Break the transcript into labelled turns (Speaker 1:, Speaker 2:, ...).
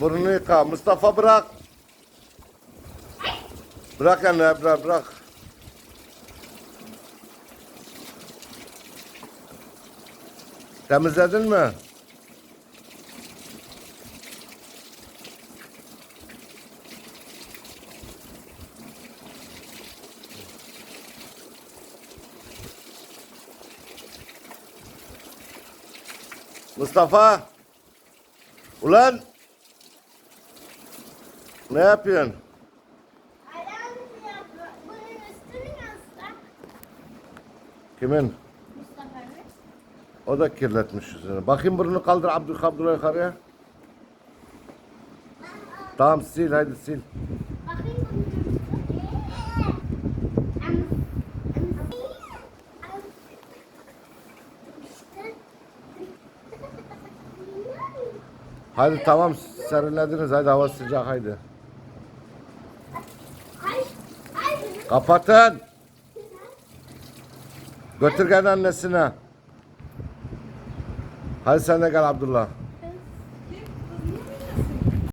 Speaker 1: Burnunu yıka. Mustafa bırak. Bırak anne bırak bırak. Temizledin mi? Mustafa. Ulan. Ne yapıyorsun? Kimin? O da kirletmiş yüzünü. Bakayım burnunu kaldır Abdülkadir'e yukarıya. Tamam sil hadi sil. Hadi tamam serinlediniz hadi hava sıcak haydi. Kapatın. Götür gel annesine. Hadi sen de gel Abdullah.